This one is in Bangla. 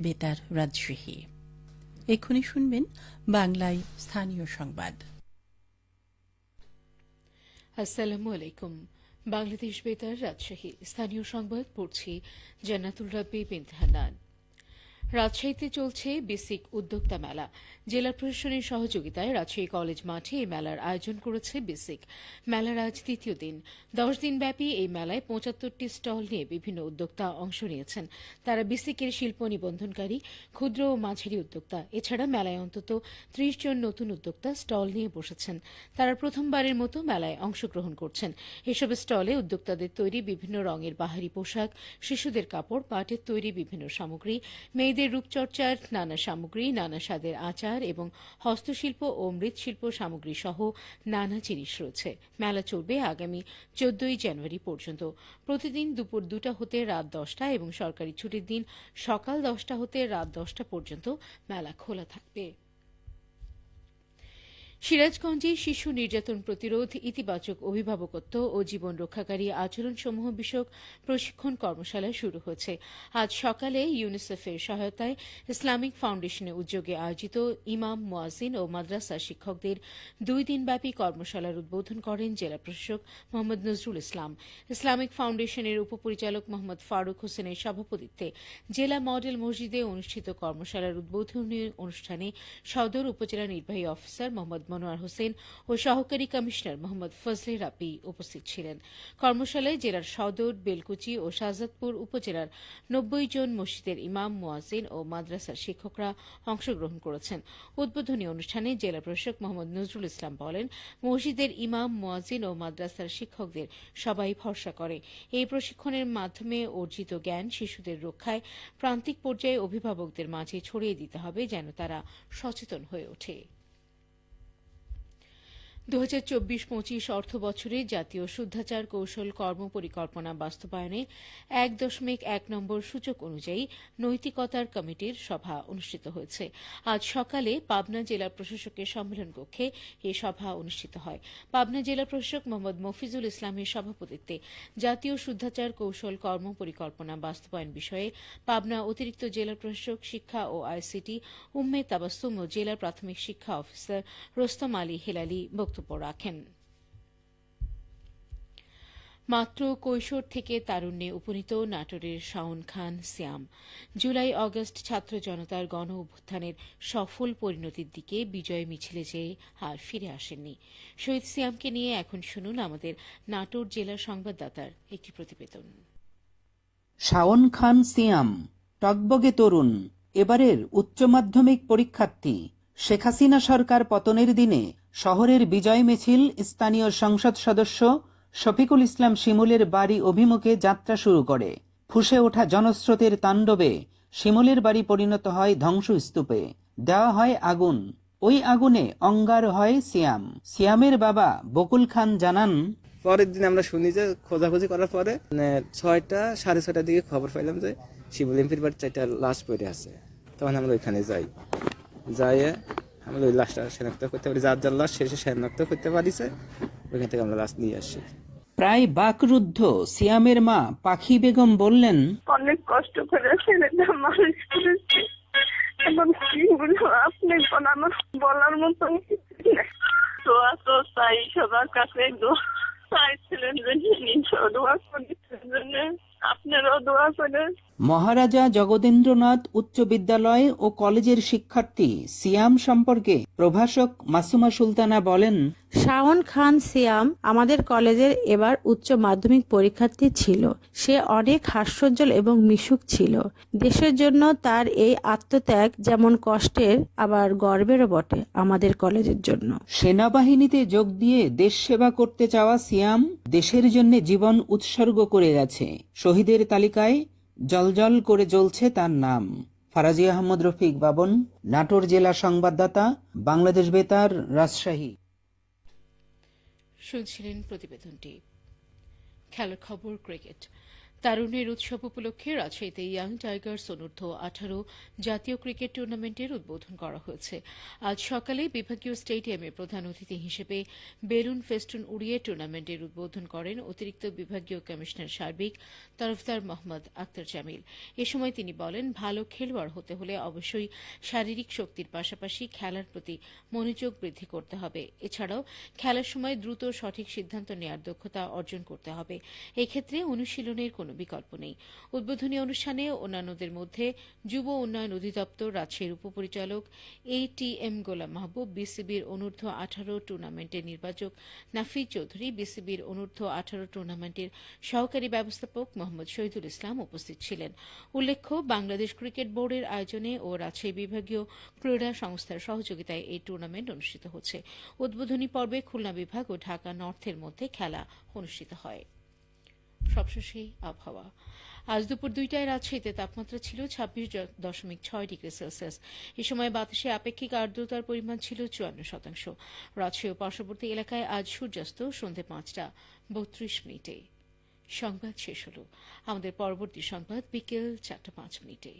বেতার রাজশাহী। এক্ষুনি শুনবেন বাংলায় স্থানীয় সংবাদ। আসসালামু আলাইকুম। বাংলাদেশ বেতার রাজশাহী। স্থানীয় সংবাদ পড়ছি জান্নাতুল রাব্বি বিনতে হান্নান রাজশাহীতে চলছে বেসিক উদ্যোক্তা মেলা। জেলা প্রশাসনের সহযোগিতায় রাজশাহী কলেজ মাঠে এই মেলার আয়োজন করেছে বেসিক। মেলার আজ দ্বিতীয় দিন। দশ দিনব্যাপী এই মেলায় পঁচাত্তরটি স্টল নিয়ে বিভিন্ন উদ্যোক্তা অংশ নিয়েছেন। তারা বেসিকের শিল্প নিবন্ধনকারী, ক্ষুদ্র ও মাঝারি উদ্যোক্তা। এছাড়া মেলায় অন্তত ত্রিশ জন নতুন উদ্যোক্তা স্টল নিয়ে বসেছেন। তারা প্রথমবারের মতো মেলায় অংশগ্রহণ করছেন। এসব স্টলে উদ্যোক্তাদের তৈরি বিভিন্ন রঙের বাহারি পোশাক, শিশুদের কাপড়, পাটের তৈরি বিভিন্ন সামগ্রী, মেয়েদের রূপচর্চার নানা সামগ্রী, নানা স্বাদের আচার এবং হস্তশিল্প ও মৃৎশিল্প সামগ্রী সহ নানা জিনিস রয়েছে। মেলা চলবে আগামী চোদ্দই জানুয়ারি পর্যন্ত। প্রতিদিন দুপুর দুটা হতে রাত দশটা এবং সরকারি ছুটির দিন সকাল দশটা হতে রাত দশটা পর্যন্ত মেলা খোলা থাকবে। সিরাজগঞ্জে শিশু নির্যাতন প্রতিরোধ, ইতিবাচক অভিভাবকত্ব ও জীবন রক্ষাকারী আচরণসমূহ বিষয়ক প্রশিক্ষণ কর্মশালা শুরু হয়েছে। আজ সকালে ইউনিসেফের সহায়তায় ইসলামিক ফাউন্ডেশনের উদ্যোগে আয়োজিত ইমাম মোয়াজিন ও মাদ্রাসা শিক্ষকদের দুই দিনব্যাপী কর্মশালার উদ্বোধন করেন জেলা প্রশাসক মোহাম্মদ নজরুল ইসলাম। ইসলামিক ফাউন্ডেশনের উপপরিচালক মোহাম্মদ ফারুক হোসেনের সভাপতিত্বে জেলা মডেল মসজিদে অনুষ্ঠিত কর্মশালার উদ্বোধনী অনুষ্ঠানে সদর উপজেলা নির্বাহী অফিসার মোহাম্মদ মনোয়ার হোসেন ও সহকারী কমিশনার মোহাম্মদ ফজলে রাব্বি উপস্থিত ছিলেন। কর্মশালায় জেলার সদর, বেলকুচি ও শাহজাদপুর উপজেলার নব্বই জন মসজিদের ইমাম মোয়াজিন ও মাদ্রাসার শিক্ষকরা অংশগ্রহণ করেছেন। উদ্বোধনী অনুষ্ঠানে জেলা প্রশাসক মোহাম্মদ নজরুল ইসলাম বলেন, মসজিদের ইমাম মোয়াজিন ও মাদ্রাসার শিক্ষকদের সবাই ভরসা করে। এই প্রশিক্ষণের মাধ্যমে অর্জিত জ্ঞান শিশুদের রক্ষায় প্রান্তিক পর্যায়ে অভিভাবকদের মাঝে ছড়িয়ে দিতে হবে, যেন তারা সচেতন হয়ে ওঠে। দু হাজার চব্বিশ পঁচিশ অর্থ বছরে জাতীয় শুদ্ধাচার কৌশল কর্ম পরিকল্পনা বাস্তবায়নে এক দশমিক এক নম্বর সূচক অনুযায়ী নৈতিকতার কমিটির সভা অনুষ্ঠিত হয়েছে। আজ সকালে পাবনা জেলা প্রশাসকের সম্মেলন কক্ষে এই সভা অনুষ্ঠিত হয়। পাবনা জেলা প্রশাসক মোহাম্মদ মফিজুল ইসলামের সভাপতিত্বে জাতীয় শুদ্ধাচার কৌশল কর্ম পরিকল্পনা বাস্তবায়ন বিষয়ে পাবনা অতিরিক্ত জেলা প্রশাসক, শিক্ষা ও আইসিটি উম্মে তাবাস্তুম ও জেলা প্রাথমিক শিক্ষা অফিসার রোস্তম আলী হেলালি বক্তব্য রাখেন। মাত্র কৈশোর থেকে তারুণ্যে উপনীত নাটোরের শাওন খান সিয়াম জুলাই অগস্ট ছাত্র জনতার গণ অভ্যুত্থানের সফল পরিণতির দিকে বিজয় মিছিলে যেয়ে আর ফিরে আসেননি। শহীদ সিয়ামকে নিয়ে এখন শুনুন আমাদের নাটোর জেলার সংবাদদাতার একটি প্রতিবেদন। শাওন খান সিয়াম টকবগে তরুণ, এবারের উচ্চ মাধ্যমিক পরীক্ষার্থী। শেখ হাসিনা সরকার পতনের দিনে শহরের বিজয় মিছিল স্থানীয় সংসদ সদস্য শফিকুল ইসলাম শিমুলের বাড়ি অভিমুখে যাত্রা শুরু করে। ফুসে ওঠা জনস্রোতের তাণ্ডবে শিমুলের বাড়ি পরিণত হয় ধ্বংসস্তূপে। দেওয়া হয় আগুন। ওই আগুনে অঙ্গার হয় সিয়াম। সিয়ামের বাবা বকুল খান জানান, পরের দিন আমরা শুনি যে খোঁজাখুঁজি করার পরে মানে ছয়টা, সাড়ে ছয়টার দিকে খবর পাইলাম যে শিবুল এমপির বাড়ির চারটা লাশ পড়ে আছে। তখন আমরা ওইখানে যাই। যাইয়ে আমরা ওই লাশটা শনাক্ত করতে পারি যার যার লাশ শেষে শনাক্ত করতে পারিছে ওইখান থেকে আমরা লাশ নিয়ে আসি। প্রায় বাকরুদ্ধ সিয়ামের মা পাখি বেগম বললেন অনেক কষ্ট করে ছেলেটা মানুষ করেছি। এবং কি বলব আপনি আমার বলার নেই। দোয়া তো চাই সবার কাছে চাইছিলেন যে দোয়া করেছিলেন জন্য আপনারাও দোয়া করে মহারাজা জগদেন্দ্রনাথ উচ্চ বিদ্যালয় ও কলেজের শিক্ষার্থী সিয়াম সম্পর্কে প্রভাষক মাসুমা সুলতানা বলেন শাওন খান সিয়াম আমাদের কলেজের এবার উচ্চ মাধ্যমিক পরীক্ষার্থী ছিল। সে অনেক হাস্যজ্জ্বল এবং মিশুক ছিল। দেশের জন্য তার এই আত্মত্যাগ যেমন কষ্টের আবার গর্বেরও বটে আমাদের কলেজের জন্য। সেনাবাহিনীতে যোগ দিয়ে দেশ সেবা করতে চাওয়া সিয়াম দেশের জন্য জীবন উৎসর্গ করে গেছে। শহীদের তালিকায় জলজল করে জ্বলছে তার নাম। ফারাজি আহমদ রফিক বাবন, নাটোর জেলা সংবাদদাতা, বাংলাদেশ বেতার, রাজশাহী। শুনছিলেন প্রতিবেদনটি। খেলার খবর ক্রিকেট। তারুণ্যের উৎসব উপলক্ষে রাজশাহীতে ইয়াং টাইগার্স অনূর্ধ্ব আঠারো জাতীয় ক্রিকেট টুর্নামেন্টের উদ্বোধন করা হয়েছে। আজ সকালে বিভাগীয় স্টেডিয়ামে প্রধান অতিথি হিসেবে বেলুন ফেস্টুন উড়িয়ে টুর্নামেন্টের উদ্বোধন করেন অতিরিক্ত বিভাগীয় কমিশনার সার্বিক তরফদার মোহাম্মদ আক্তার জামিল। এ সময় তিনি বলেন, ভালো খেলোয়াড় হতে হলে অবশ্যই শারীরিক শক্তির পাশাপাশি খেলার প্রতি মনোযোগ বৃদ্ধি করতে হবে। এছাড়াও খেলার সময় দ্রুত সঠিক সিদ্ধান্ত নেওয়ার দক্ষতা অর্জন করতে হবে। এক্ষেত্রে অনুশীলনের কোনো বিকল্প নেই। উদ্বোধনী অনুষ্ঠানে অন্যান্যদের মধ্যে যুব উন্নয়ন অধিদপ্তর রাজশাহীর উপপরিচালক এ টি এম গোলাম মাহবুব, বিসিবির অনূর্ধ্ব আঠারো টুর্নামেন্টের নির্বাচক নাফি চৌধুরী, বিসিবির অনূর্ধ্ব আঠারো টুর্নামেন্টের সহকারী ব্যবস্থাপক মোহাম্মদ শহীদুল ইসলাম উপস্থিত ছিলেন। উল্লেখ্য, বাংলাদেশ ক্রিকেট বোর্ডের আয়োজনে ও রাজশাহী বিভাগীয় ক্রীড়া সংস্থার সহযোগিতায় এই টুর্নামেন্ট অনুষ্ঠিত হচ্ছে। উদ্বোধনী পর্বে খুলনা বিভাগ ও ঢাকা নর্থের মধ্যে খেলা অনুষ্ঠিত হয়। সবশেষে আবহাওয়া। আজ দুপুর দুইটায় রাজশাহীতে তাপমাত্রা ছিল ছাব্বিশ দশমিক ছয় ডিগ্রি সেলসিয়াস। এ সময় বাতাসে আপেক্ষিক আর্দ্রতার পরিমাণ ছিল চুয়ান্ন শতাংশ। রাজশাহী ও পার্শ্ববর্তী এলাকায় আজ সূর্যাস্ত সন্ধে পাঁচটা বত্রিশ মিনিটে। সংবাদ শেষ হল। আমাদের পরবর্তী সংবাদ বিকেল চারটা পাঁচ মিনিটে।